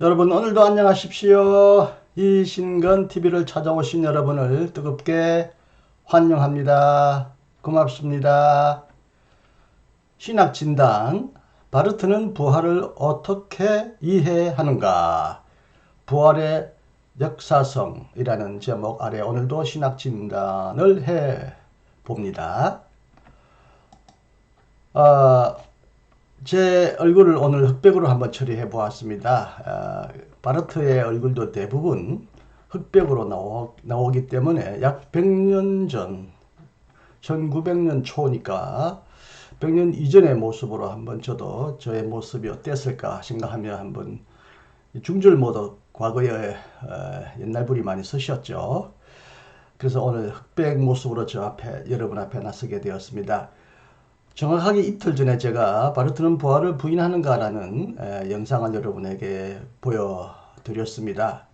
여러분 오늘도 안녕하십시오. 이신건 TV를 찾아오신 여러분을 뜨겁게 환영합니다. 고맙습니다. 신학진단 바르트는 부활을 어떻게 이해하는가? 부활의 역사성이라는 제목 아래 오늘도 신학진단을 해 봅니다. 아, 제 얼굴을 오늘 흑백으로 한번 처리해 보았습니다. 아, 바르트의 얼굴도 대부분 흑백으로 나오, 나오기 때문에 약 100년 전, 1900년 초니까 100년 이전의 모습으로 한번 저도 저의 모습이 어땠을까 생각하며 한번 중절 모드 과거에 어, 옛날 분이 많이 쓰셨죠. 그래서 오늘 흑백 모습으로 저 앞에 여러분 앞에 나서게 되었습니다. 정확하게 이틀 전에 제가 바르트는 부활을 부인하는가라는 에, 영상을 여러분에게 보여드렸습니다.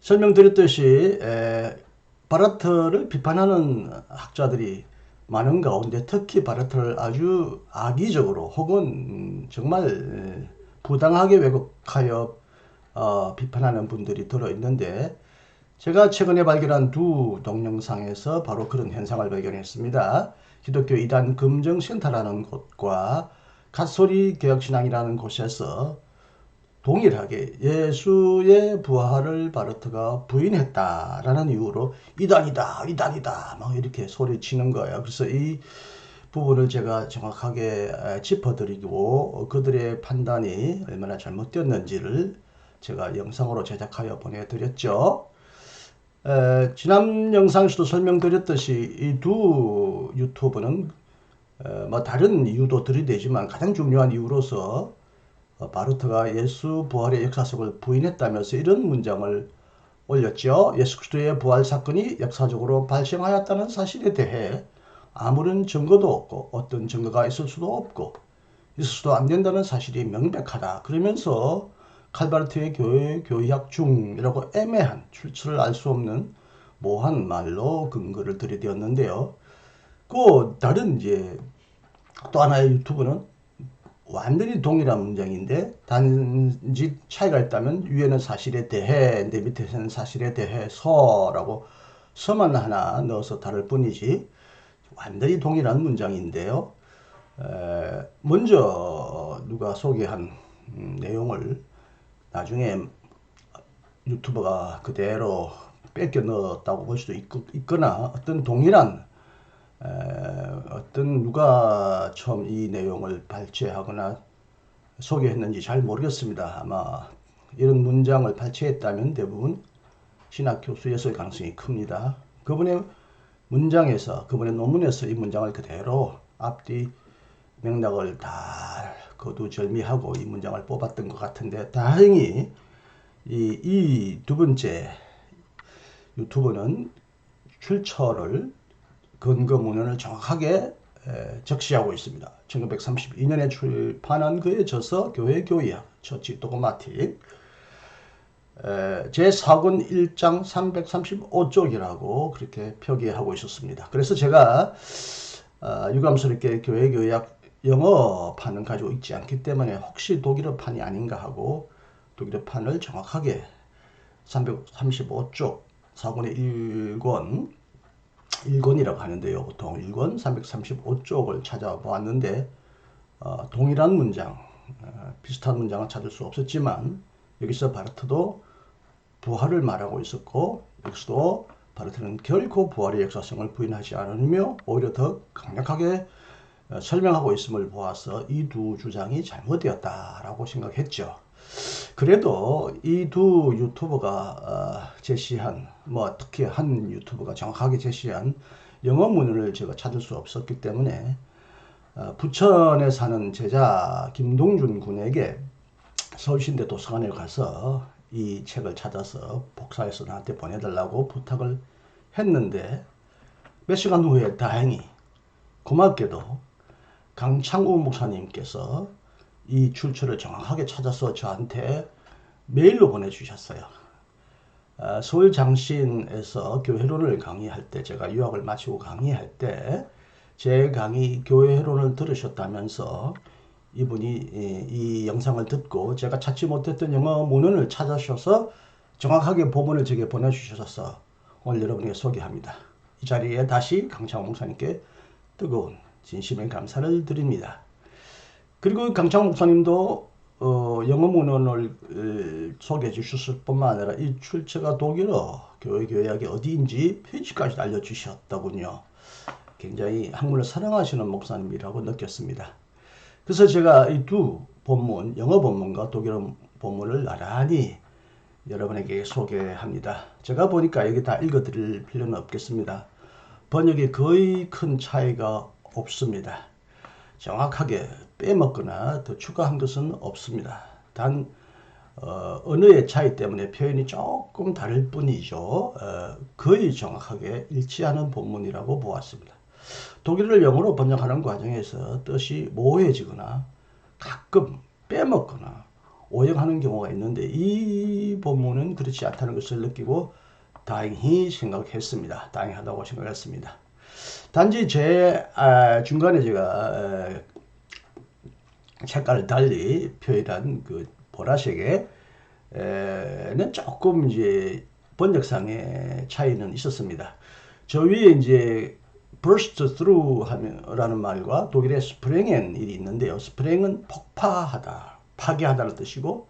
설명드렸듯이 에, 바르트를 비판하는 학자들이 많은 가운데 특히 바르트를 아주 악의적으로 혹은 음, 정말 부당하게 왜곡하여 어, 비판하는 분들이 들어있는데 제가 최근에 발견한 두 동영상에서 바로 그런 현상을 발견했습니다. 기독교 이단 금정센터라는 곳과 갓소리 개혁신앙이라는 곳에서 동일하게 예수의 부활을 바르트가 부인했다라는 이유로 이단이다, 이단이다, 막 이렇게 소리치는 거예요. 그래서 이 부분을 제가 정확하게 짚어드리고 그들의 판단이 얼마나 잘못되었는지를 제가 영상으로 제작하여 보내드렸죠. 에, 지난 영상에서도 설명드렸듯이 이 두 유튜브는 에, 뭐 다른 이유도 들이대지만 가장 중요한 이유로서 어, 바르트가 예수 부활의 역사성을 부인했다면서 이런 문장을 올렸죠. 예수 그리스도의 부활 사건이 역사적으로 발생하였다는 사실에 대해 아무런 증거도 없고 어떤 증거가 있을 수도 없고 있을 수도 안 된다는 사실이 명백하다. 그러면서 칼바르트의 교회 교의학 중이라고 애매한 출처를 알 수 없는 모한 말로 근거를 들이대었는데요. 그 다른 이제 또 하나의 유튜브는 완전히 동일한 문장인데 단지 차이가 있다면 위에는 사실에 대해 내 밑에서는 사실에 대해서라고 서만 하나 넣어서 다를 뿐이지 완전히 동일한 문장인데요. 에, 먼저 누가 소개한 음, 내용을 나중에 유튜버가 그대로 뺏겨 넣었다고 볼 수도 있, 거나 어떤 동일한 에, 어떤 누가 처음 이 내용을 발췌하거나 소개했는지 잘 모르겠습니다. 아마 이런 문장을 발췌했다면 대부분 신학 교수였을 가능성이 큽니다. 그분의 문장에서 그분의 논문에서 이 문장을 그대로 앞뒤 맥락을 다 거두절미하고 이 문장을 뽑았던 것 같은데 다행히 이두 번째 유튜브는 출처를 근거 문헌을 정확하게 에, 적시하고 있습니다. 1932년에 출판한 그의 저서 교회 교의학 처치 도그마틱 제4권 1장 335쪽이라고 그렇게 표기하고 있었습니다. 그래서 제가 어, 유감스럽게 교회 교의학 영어판은 가지고 있지 않기 때문에 혹시 독일어판이 아닌가 하고 독일어판을 정확하게 335쪽 4권의 1권 1권이라고 하는데요. 보통 1권 335쪽을 찾아보았는데 어, 동일한 문장, 어, 비슷한 문장을 찾을 수 없었지만 여기서 바르트도 부활을 말하고 있었고 여기서도 바르트는 결코 부활의 역사성을 부인하지 않으며 오히려 더 강력하게 어, 설명하고 있음을 보아서 이 두 주장이 잘못되었다라고 생각했죠. 그래도 이 두 유튜버가 어, 제시한 뭐 특히 한 유튜버가 정확하게 제시한 영어 문헌을 제가 찾을 수 없었기 때문에 어, 부천에 사는 제자 김동준 군에게 서울신대 도서관에 가서 이 책을 찾아서 복사해서 나한테 보내달라고 부탁을 했는데 몇 시간 후에 다행히 고맙게도 강창우 목사님께서 이 출처를 정확하게 찾아서 저한테 메일로 보내주셨어요. 아, 서울 장신에서 교회론을 강의할 때 제가 유학을 마치고 강의할 때 제 강의 교회론을 들으셨다면서 이분이 예, 이 영상을 듣고 제가 찾지 못했던 영어 문헌을 찾으셔서 정확하게 본문을 제게 보내주셔서 오늘 여러분에게 소개합니다. 이 자리에 다시 강창호 목사님께 뜨거운 진심의 감사를 드립니다. 그리고 강창호 목사님도 어, 영어 문헌을 어, 소개해 주셨을 뿐만 아니라 이 출처가 독일어 교회 교약이 어디인지 표지까지 알려주셨더군요. 굉장히 학문을 사랑하시는 목사님이라고 느꼈습니다. 그래서 제가 이 두 본문, 영어 본문과 독일어 본문을 나란히 여러분에게 소개합니다. 제가 보니까 여기 다 읽어드릴 필요는 없겠습니다. 번역에 거의 큰 차이가 없습니다. 정확하게 빼먹거나 더 추가한 것은 없습니다. 단 어, 언어의 차이 때문에 표현이 조금 다를 뿐이죠. 어, 거의 정확하게 일치하는 본문이라고 보았습니다. 독일어를 영어로 번역하는 과정에서 뜻이 모호해지거나 가끔 빼먹거나 오역하는 경우가 있는데 이 본문은 그렇지 않다는 것을 느끼고 다행히 생각했습니다. 다행하다고 생각했습니다. 단지 제 아, 중간에 제가 아, 색깔을 달리 표현한 그 보라색에는 조금 이제 번역상의 차이는 있었습니다. 저 위에 이제 burst through 하면라는 말과 독일의 sprengen 일이 있는데요. sprengen 폭파하다, 파괴하다는 뜻이고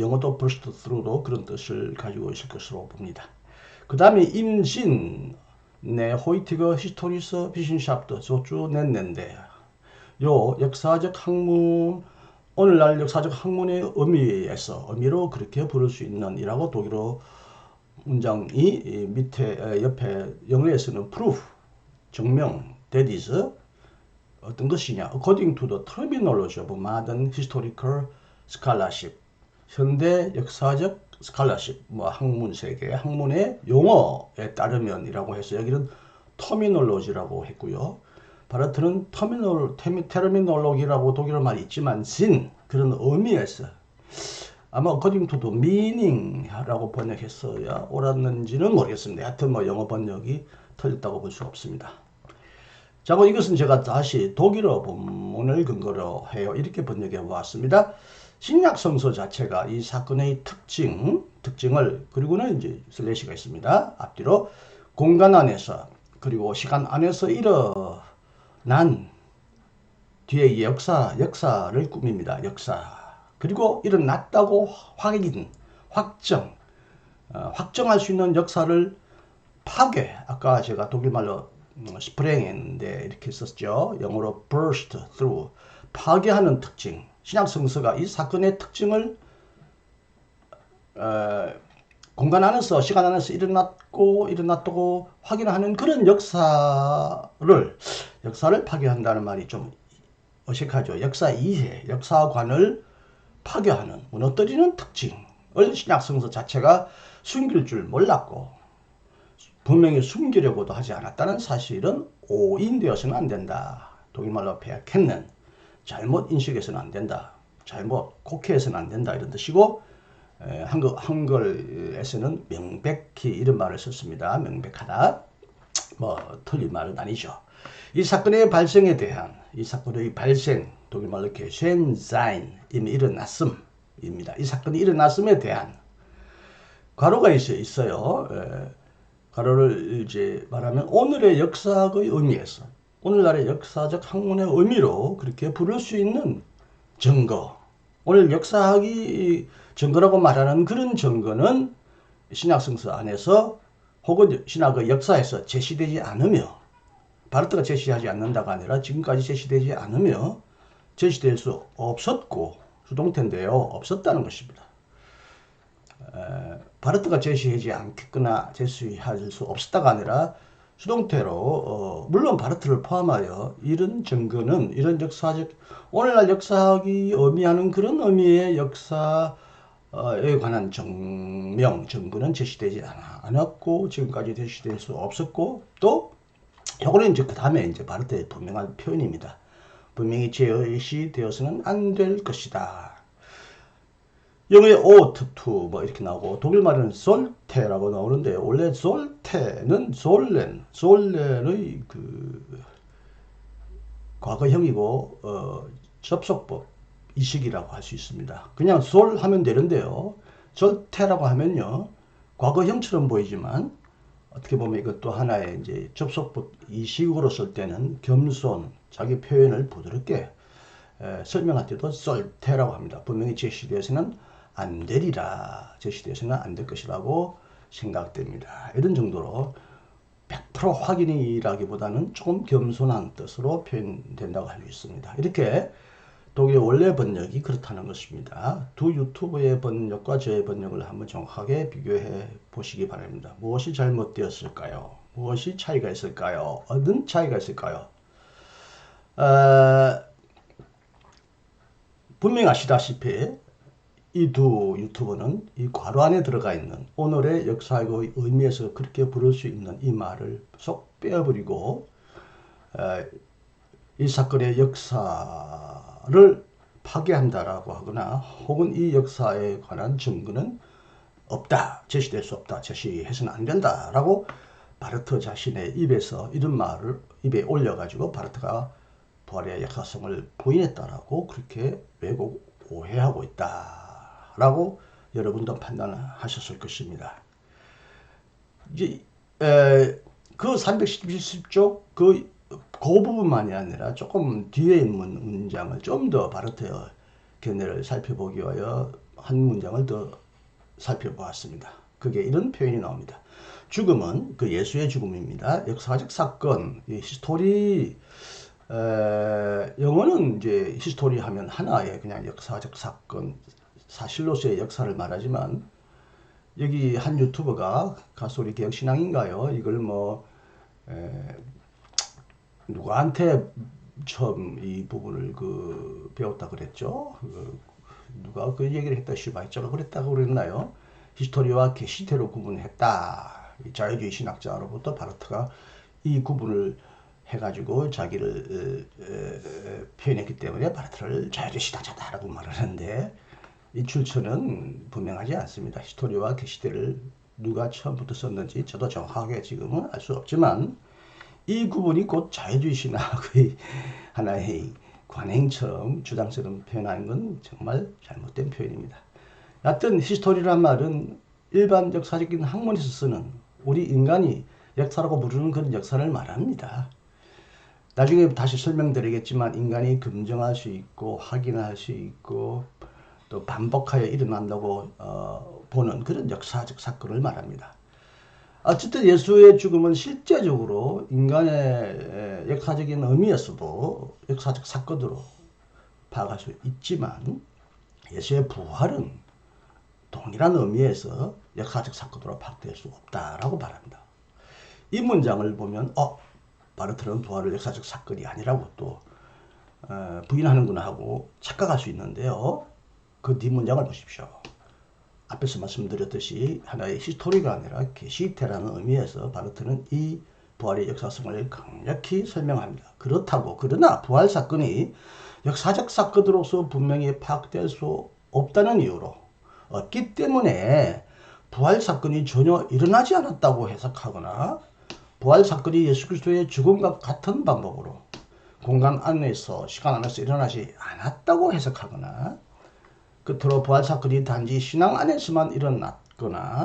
영어도 burst through도 그런 뜻을 가지고 있을 것으로 봅니다. 그 다음에 임신 네 호이티거 히스토리스 비신샵도 저주 냈는데 요 역사적 학문 오늘날 역사적 학문의 의미에서 의미로 그렇게 부를 수 있는 이라고 독일어 문장이 밑에 옆에 영어에서는 proof 증명 that is 어떤 것이냐. according to the terminology of modern historical scholarship. 현대 역사적 스칼라십 뭐 학문 세계 학문의 용어에 따르면이라고 해서 여기는 터미놀로지라고 했고요. 바르트는 터미놀 테르미놀로기라고 독일어 말이 있지만 진 그런 의미에서 아마 the meaning라고 번역했어야 옳았는지는 모르겠습니다. 하여튼 뭐 영어 번역이 틀렸다고 볼 수 없습니다. 자, 뭐 이것은 제가 다시 독일어 본문을 근거로 해요. 이렇게 번역해 보았습니다. 신약 성서 자체가 이 사건의 특징, 특징을 그리고는 이제 슬래시가 있습니다. 앞뒤로 공간 안에서 그리고 시간 안에서 일어난 뒤에 역사, 역사를 꾸밉니다. 역사. 그리고 일어났다고 확인, 확정, 어, 확정할 수 있는 역사를 파괴. 아까 제가 독일말로 스프랭인데 이렇게 썼죠. 영어로 burst through. 파괴하는 특징. 신약 성서가 이 사건의 특징을 어, 공간 안에서 시간 안에서 일어났고 일어났다고 확인하는 그런 역사를 역사를 파괴한다는 말이 좀 어색하죠. 역사 이해, 역사관을 파괴하는 무너뜨리는 특징을 신약 성서 자체가 숨길 줄 몰랐고 분명히 숨기려고도 하지 않았다는 사실은 오인되어서는 안 된다. 독일말로 배약했는 잘못 인식해서는 안 된다. 잘못 곡해해서는 안 된다. 이런 뜻이고 한글, 한글에서는 명백히 이런 말을 썼습니다. 명백하다. 뭐 틀린 말은 아니죠. 이 사건의 발생에 대한 이 사건의 발생 독일말로 게센자인 이미 일어났음입니다. 이 사건이 일어났음에 대한 과로가 있어 있어요. 에, 과로를 이제 말하면 오늘의 역사의 의미에서 오늘날의 역사적 학문의 의미로 그렇게 부를 수 있는 증거. 오늘 역사학이 증거라고 말하는 그런 증거는 신약성서 안에서 혹은 신학의 역사에서 제시되지 않으며 바르트가 제시하지 않는다가 아니라 지금까지 제시되지 않으며 제시될 수 없었고 수동태인데요. 없었다는 것입니다. 에, 바르트가 제시하지 않겠거나 제시할 수 없었다가 아니라 수동태로 어, 물론 바르트를 포함하여 이런 증거는 이런 역사적 오늘날 역사학이 의미하는 그런 의미의 역사에 관한 증명 증거는 제시되지 않았고 지금까지 제시될 수 없었고 또 요거는 이제 그 다음에 이제 바르트의 분명한 표현입니다. 분명히 제시되어서는 안 될 것이다. 영어의 to 뭐 이렇게 나오고 독일 말에는 솔테라고 나오는데 원래 솔테는 솔렌 솔렌의 그 과거형이고 어 접속법 이식이라고 할 수 있습니다. 그냥 솔 하면 되는데요. 절태라고 하면요. 과거형처럼 보이지만 어떻게 보면 이것도 하나의 이제 접속법 이식으로 쓸 때는 겸손, 자기 표현을 부드럽게 에, 설명할 때도 썰태라고 합니다. 분명히 제시되어서는 안 되리라. 제시되어서는 안 될 것이라고 생각됩니다. 이런 정도로 100% 확인이라기보다는 조금 겸손한 뜻으로 표현된다고 할수 있습니다. 이렇게 독일의 원래 번역이 그렇다는 것입니다. 두 유튜브의 번역과 저의 번역을 한번 정확하게 비교해 보시기 바랍니다. 무엇이 잘못되었을까요? 무엇이 차이가 있을까요? 어떤 차이가 있을까요? 어, 분명 아시다시피 이 두 유튜버는 이 괄호 안에 들어가 있는 오늘의 역사의 의미에서 그렇게 부를 수 있는 이 말을 쏙 빼어버리고 어, 이 사건의 역사를 파괴한다라고 하거나 혹은 이 역사에 관한 증거는 없다, 제시될 수 없다, 제시해서는 안 된다라고 바르트 자신의 입에서 이런 말을 입에 올려가지고 바르트가 부활의 역사성을 부인했다라고 그렇게 왜곡 오해하고 있다 라고 여러분도 판단하셨을 것입니다. 이제 에, 그 310쪽 그, 그 부분만이 아니라 조금 뒤에 있는 문장을 좀 더 바르트의 견해를 살펴보기 위하여 한 문장을 더 살펴보았습니다. 그게 이런 표현이 나옵니다. 죽음은 그 예수의 죽음입니다. 역사적 사건, 히스토리 에, 영어는 이제 히스토리 하면 하나의 그냥 역사적 사건, 사실로서의 역사를 말하지만 여기 한 유튜버가 가솔리 개혁 신앙인가요? 이걸 뭐 에, 누구한테 처음 이 부분을 그 배웠다 그랬죠? 그, 누가 그 얘기를 했다 슈바이처가 그랬다고 그랬나요? 히스토리와 게시테로 구분했다. 자유주의 신학자로부터 바르트가 이 구분을 해가지고 자기를 에, 에, 표현했기 때문에 바르트를 자유주의 신학자다라고 말을 하는데 이 출처는 분명하지 않습니다. 히스토리와 게시테를 누가 처음부터 썼는지 저도 정확하게 지금은 알 수 없지만 이 구분이 곧 자유주의 신학의 하나의 관행처럼 주장처럼 표현하는 건 정말 잘못된 표현입니다. 여하튼 히스토리란 말은 일반 역사적인 학문에서 쓰는 우리 인간이 역사라고 부르는 그런 역사를 말합니다. 나중에 다시 설명드리겠지만 인간이 긍정할 수 있고 확인할 수 있고 또 반복하여 일어난다고 어, 보는 그런 역사적 사건을 말합니다. 어쨌든 예수의 죽음은 실제적으로 인간의 역사적인 의미에서도 역사적 사건으로 파악할 수 있지만 예수의 부활은 동일한 의미에서 역사적 사건으로 파악될 수 없다라고 말합니다. 이 문장을 보면 어 바르트는 부활을 역사적 사건이 아니라고 또 어, 부인하는구나 하고 착각할 수 있는데요. 그 뒷문장을 보십시오. 앞에서 말씀드렸듯이 하나의 히스토리가 아니라 게시테라는 의미에서 바르트는 이 부활의 역사성을 강력히 설명합니다. 그렇다고 그러나 부활 사건이 역사적 사건으로서 분명히 파악될 수 없다는 이유로 없기 때문에 부활 사건이 전혀 일어나지 않았다고 해석하거나 부활 사건이 예수 그리스도의 죽음과 같은 방법으로 공간 안에서 시간 안에서 일어나지 않았다고 해석하거나 끝으로 부활 사건이 단지 신앙 안에서만 일어났거나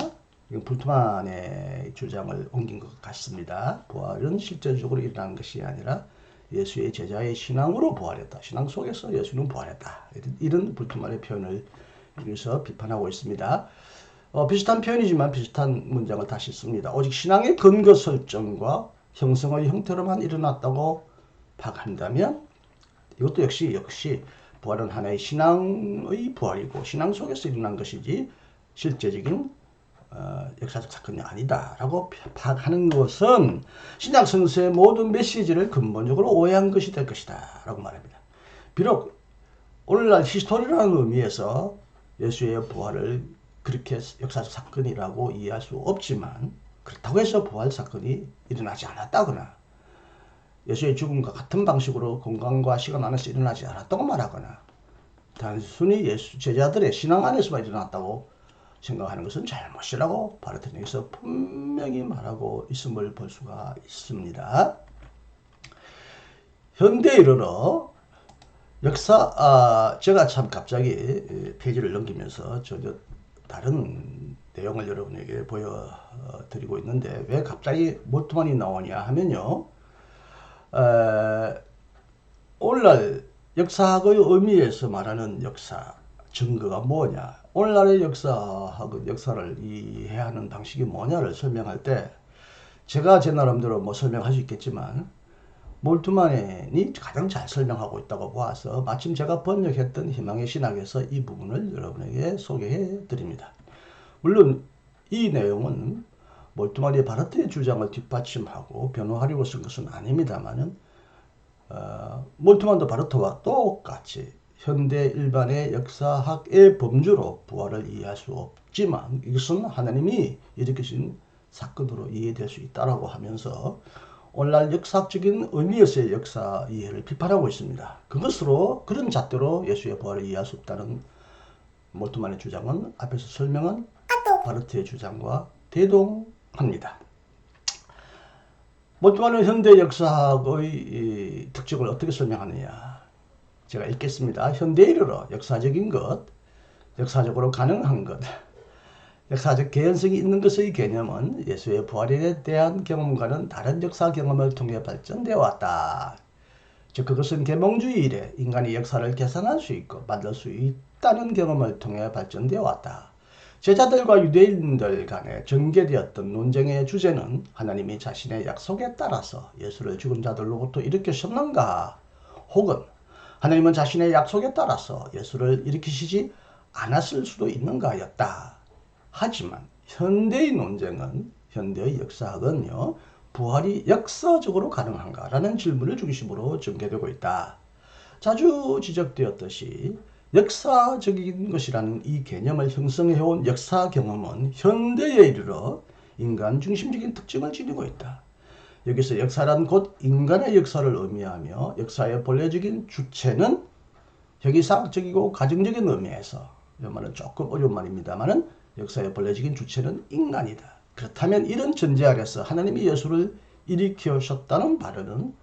이건 불트만의 주장을 옮긴 것 같습니다. 부활은 실제적으로 일어난 것이 아니라 예수의 제자의 신앙으로 부활했다. 신앙 속에서 예수는 부활했다. 이런 불트만의 표현을 여기서 비판하고 있습니다. 어, 비슷한 표현이지만 비슷한 문장을 다시 씁니다. 오직 신앙의 근거 설정과 형성의 형태로만 일어났다고 파악한다면 이것도 역시 역시 부활은 하나의 신앙의 부활이고 신앙 속에서 일어난 것이지 실제적인 어, 역사적 사건이 아니다라고 파악하는 것은 신약 성서의 모든 메시지를 근본적으로 오해한 것이 될 것이다라고 말합니다. 비록 오늘날 히스토리라는 의미에서 예수의 부활을 그렇게 역사적 사건이라고 이해할 수 없지만 그렇다고 해서 부활 사건이 일어나지 않았다거나 예수의 죽음과 같은 방식으로 공간과 시간 안에서 일어나지 않았다고 말하거나 단순히 예수 제자들의 신앙 안에서만 일어났다고 생각하는 것은 잘못이라고 바르테니에서 분명히 말하고 있음을 볼 수가 있습니다. 현대 이르러 역사, 아, 제가 참 갑자기 에, 페이지를 넘기면서 저, 저 다른 내용을 여러분에게 보여드리고 있는데 왜 갑자기 몰트만이 나오냐 하면요. 에, 오늘날 역사학의 의미에서 말하는 역사 증거가 뭐냐? 오늘날의 역사학은 역사를 이해하는 방식이 뭐냐를 설명할 때 제가 제 나름대로 뭐 설명할 수 있겠지만 몰트만이 가장 잘 설명하고 있다고 보아서 마침 제가 번역했던 희망의 신학에서 이 부분을 여러분에게 소개해 드립니다. 물론 이 내용은 몰트만이 바르트의 주장을 뒷받침하고 변호하려고 쓴 것은 아닙니다만은 어, 몰트만도 바르트와 똑같이 현대 일반의 역사학의 범주로 부활을 이해할 수 없지만 이것은 하나님이 일으키신 사건으로 이해될 수 있다라고 하면서 오늘날 역사적인 의미에서의 역사 이해를 비판하고 있습니다. 그것으로 그런 잣대로 예수의 부활을 이해할 수 없다는 몰트만의 주장은 앞에서 설명한 바르트의 주장과 대동 합니다. 몰트만은 현대 역사학의 특징을 어떻게 설명하느냐? 제가 읽겠습니다. 현대에 이르러 역사적인 것, 역사적으로 가능한 것, 역사적 개연성이 있는 것의 개념은 예수의 부활에 대한 경험과는 다른 역사 경험을 통해 발전되어 왔다. 즉 그것은 계몽주의 이래 인간이 역사를 계산할 수 있고 만들 수 있다는 경험을 통해 발전되어 왔다. 제자들과 유대인들 간에 전개되었던 논쟁의 주제는 하나님이 자신의 약속에 따라서 예수를 죽은 자들로부터 일으키셨는가 혹은 하나님은 자신의 약속에 따라서 예수를 일으키시지 않았을 수도 있는가였다. 하지만 현대의 논쟁은 현대의 역사학은요 부활이 역사적으로 가능한가라는 질문을 중심으로 전개되고 있다. 자주 지적되었듯이 역사적인 것이라는 이 개념을 형성해온 역사 경험은 현대에 이르러 인간 중심적인 특징을 지니고 있다. 여기서 역사란 곧 인간의 역사를 의미하며 역사의 본래적인 주체는 혁이상적이고 가정적인 의미에서 이 말은 조금 어려운 말입니다만은 역사의 본래적인 주체는 인간이다. 그렇다면 이런 전제 아래서 하나님이 예수를 일으키셨다는 발언은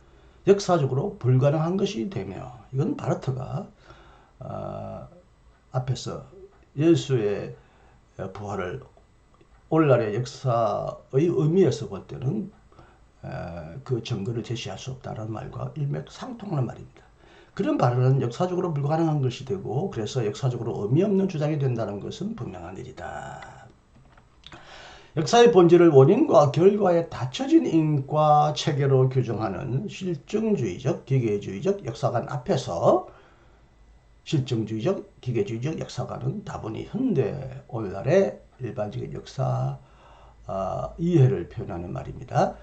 역사적으로 불가능한 것이 되며 이건 바르트가 어, 앞에서 예수의 부활을 오늘날의 역사의 의미에서 볼 때는 에, 그 증거를 제시할 수 없다는 말과 일맥상통하는 말입니다. 그런 발언은 역사적으로 불가능한 것이 되고 그래서 역사적으로 의미 없는 주장이 된다는 것은 분명한 일이다. 역사의 본질을 원인과 결과에 닫혀진 인과 체계로 규정하는 실증주의적, 기계주의적 역사관 앞에서 실증주의적, 기계주의적 역사관은 다분히 현대 오늘날의 일반적인 역사 어, 이해를 표현하는 말입니다.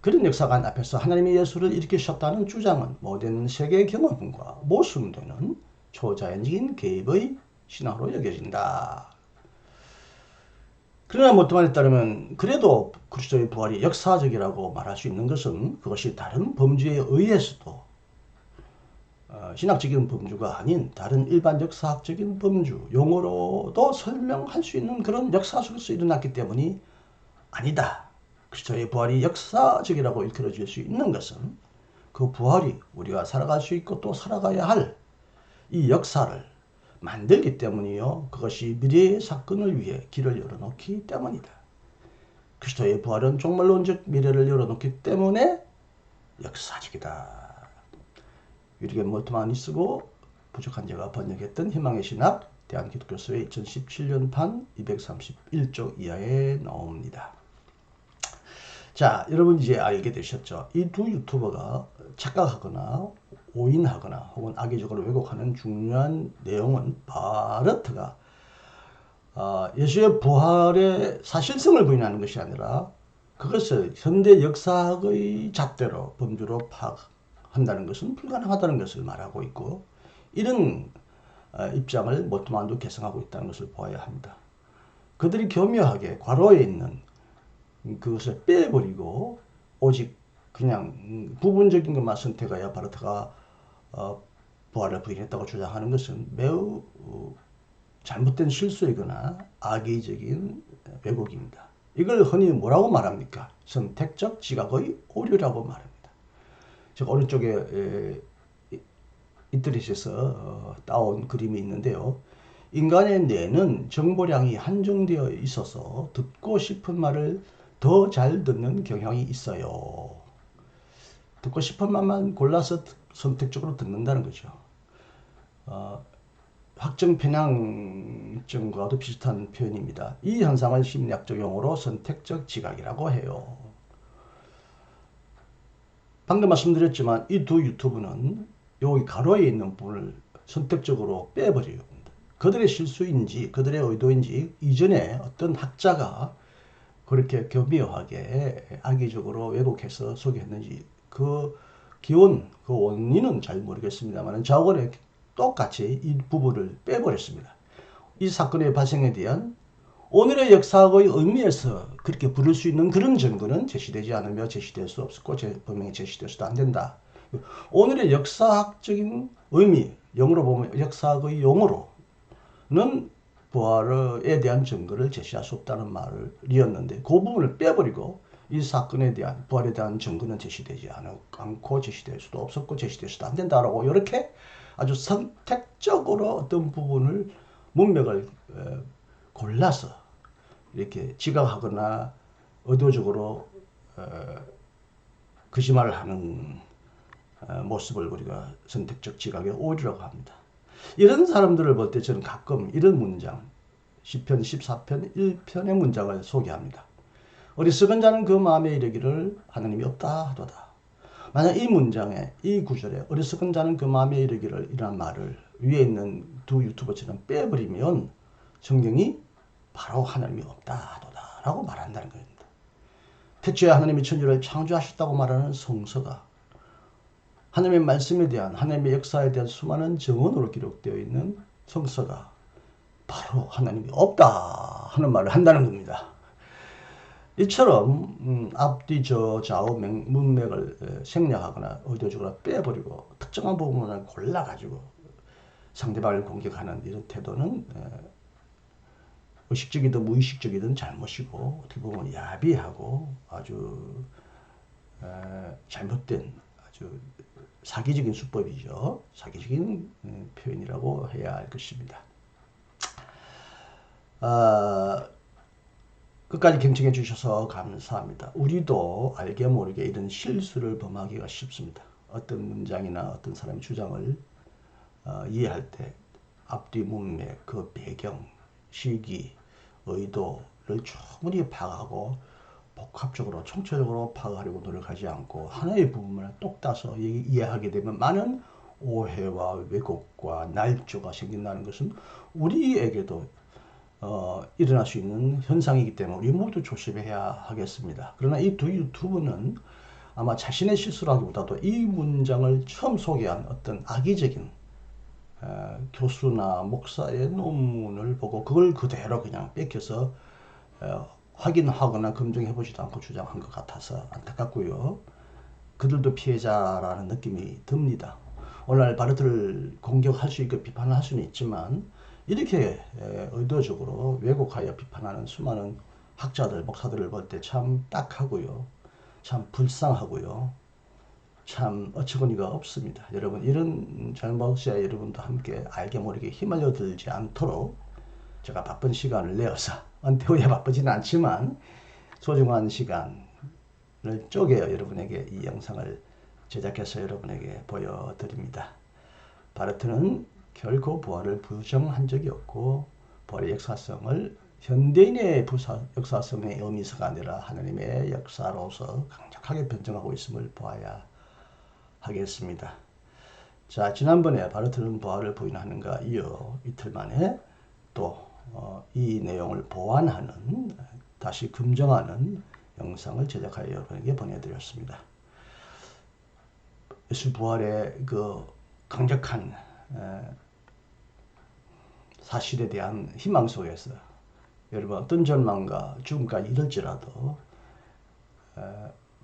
그런 역사관 앞에서 하나님이 예수를 일으키셨다는 주장은 모든 세계 경험과 모순되는 초자연적인 개입의 신화로 여겨진다. 그러나 모토만에 따르면 그래도 그리스도의 부활이 역사적이라고 말할 수 있는 것은 그것이 다른 범주에 의해서도 어, 신학적인 범주가 아닌 다른 일반 역사학적인 범주 용어로도 설명할 수 있는 그런 역사 속에서 일어났기 때문이 아니다. 그리스도의 부활이 역사적이라고 일컬어질 수 있는 것은 그 부활이 우리가 살아갈 수 있고 또 살아가야 할 이 역사를 만들기 때문이요. 그것이 미래의 사건을 위해 길을 열어놓기 때문이다. 그리스도의 부활은 종말론적 미래를 열어놓기 때문에 역사적이다. 유리겐 몰트만이 쓰고 부족한 제가 번역했던 희망의 신학 대한기독교서의 2017년판 231쪽 이하에 나옵니다. 자, 여러분 이제 알게 되셨죠? 이 두 유튜버가 착각하거나 오인하거나 혹은 악의적으로 왜곡하는 중요한 내용은 바르트가 어, 예수의 부활의 사실성을 부인하는 것이 아니라 그것을 현대 역사의 잣대로 범주로 파악 한다는 것은 불가능하다는 것을 말하고 있고 이런 어, 입장을 모트만도 개성하고 있다는 것을 보아야 합니다. 그들이 교묘하게 과로에 있는 그것을 빼버리고 오직 그냥 부분적인 것만 선택하여 바르트가 어, 부활을 부인했다고 주장하는 것은 매우 어, 잘못된 실수이거나 악의적인 왜곡입니다. 이걸 흔히 뭐라고 말합니까? 선택적 지각의 오류라고 말합니다. 즉 오른쪽에 에, 인터넷에서 어, 따온 그림이 있는데요. 인간의 뇌는 정보량이 한정되어 있어서 듣고 싶은 말을 더 잘 듣는 경향이 있어요. 듣고 싶은 말만 골라서 선택적으로 듣는다는 거죠. 어, 확정 편향증과도 비슷한 표현입니다. 이 현상을 심리학적 용어로 선택적 지각이라고 해요. 방금 말씀드렸지만 이 두 유튜브는 여기 가로에 있는 부분을 선택적으로 빼버려요. 그들의 실수인지 그들의 의도인지 이전에 어떤 학자가 그렇게 교묘하게 악의적으로 왜곡해서 소개했는지 그 기원, 그 원인은 잘 모르겠습니다만 자원에 똑같이 이 부분을 빼버렸습니다. 이 사건의 발생에 대한 오늘의 역사학의 의미에서 그렇게 부를 수 있는 그런 증거는 제시되지 않으며 제시될 수 없었고 분명히 제시될 수도 안 된다. 오늘의 역사학적인 의미, 영어로 보면 역사학의 용어로는 부활에 대한 증거를 제시할 수 없다는 말이었는데 그 부분을 빼버리고 이 사건에 대한 부활에 대한 증거는 제시되지 않고 제시될 수도 없었고 제시될 수도 안 된다라고 이렇게 아주 선택적으로 어떤 부분을 문맥을 골라서 이렇게 지각하거나 의도적으로 거짓말을 하는 모습을 우리가 선택적 지각의 오류라고 합니다. 이런 사람들을 볼 때 저는 가끔 이런 문장, 10편, 14편, 1편의 문장을 소개합니다. 어리석은 자는 그 마음에 이르기를 하나님이 없다 하도다. 만약 이 문장에 이 구절에 어리석은 자는 그 마음에 이르기를 이란 말을 위에 있는 두 유튜버처럼 빼버리면 성경이 바로 하나님이 없다 하도다 라고 말한다는 겁니다. 태초에 하나님이 천지를 창조하셨다고 말하는 성서가 하나님의 말씀에 대한 하나님의 역사에 대한 수많은 정언으로 기록되어 있는 성서가 바로 하나님이 없다 하는 말을 한다는 겁니다. 이처럼 음, 앞뒤 저 좌우 문맥을 생략하거나 의도적으로 빼버리고 특정한 부분을 골라가지고 상대방을 공격하는 이런 태도는 의식적이든 무의식적이든 잘못이고 어떻게 보면 야비하고 아주 잘못된 아주 사기적인 수법이죠. 사기적인 음, 표현이라고 해야 할 것입니다. 아, 끝까지 경청해 주셔서 감사합니다. 우리도 알게 모르게 이런 실수를 범하기가 쉽습니다. 어떤 문장이나 어떤 사람의 주장을 어, 이해할 때 앞뒤 문맥, 그 배경, 시기, 의도를 충분히 파악하고 복합적으로 총체적으로 파악하려고 노력하지 않고 하나의 부분만 똑 따서 이해하게 되면 많은 오해와 왜곡과 날조가 생긴다는 것은 우리에게도 어, 일어날 수 있는 현상이기 때문에 우리 모두 조심해야 하겠습니다. 그러나 이두 유튜브는 아마 자신의 실수라기보다도 이 문장을 처음 소개한 어떤 악의적인 어, 교수나 목사의 논문을 보고 그걸 그대로 그냥 뺏겨서 어, 확인하거나 검증해 보지도 않고 주장한 것 같아서 안타깝고요. 그들도 피해자라는 느낌이 듭니다. 오늘날 바르트를 공격할 수 있고 비판을 할 수는 있지만 이렇게 의도적으로 왜곡하여 비판하는 수많은 학자들, 목사들을 볼 때 참 딱하고요. 참 불쌍하고요. 참 어처구니가 없습니다. 여러분 이런 잘못자 여러분도 함께 알게 모르게 휘말려 들지 않도록 제가 바쁜 시간을 내어서 은퇴 후에 바쁘지는 않지만 소중한 시간을 쪼개어 여러분에게 이 영상을 제작해서 여러분에게 보여드립니다. 바르트는 결코 부활을 부정한 적이 없고 부활의 역사성을 현대인의 부사, 역사성의 의미서가 아니라 하나님의 역사로서 강력하게 변정하고 있음을 보아야 하겠습니다. 자, 지난번에 바르트는 부활을 부인하는 가 이어 이틀 만에 또이 어, 내용을 보완하는 다시 금정하는 영상을 제작하여 여러분에게 보내드렸습니다. 예수 부활의 그 강력한 사실에 대한 희망 속에서 여러분 어떤 절망과 죽음까지 이럴지라도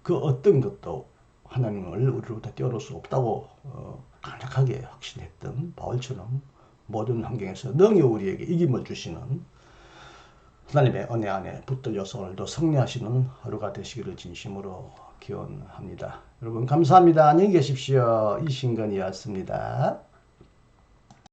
그 어떤 것도 하나님을 우리로부터 떼어놓을 수 없다고 어, 강력하게 확신했던 바울처럼 모든 환경에서 능히 우리에게 이김을 주시는 하나님의 은혜 안에 붙들려서 오늘도 승리하시는 하루가 되시기를 진심으로 기원합니다. 여러분 감사합니다. 안녕히 계십시오. 이신건이었습니다.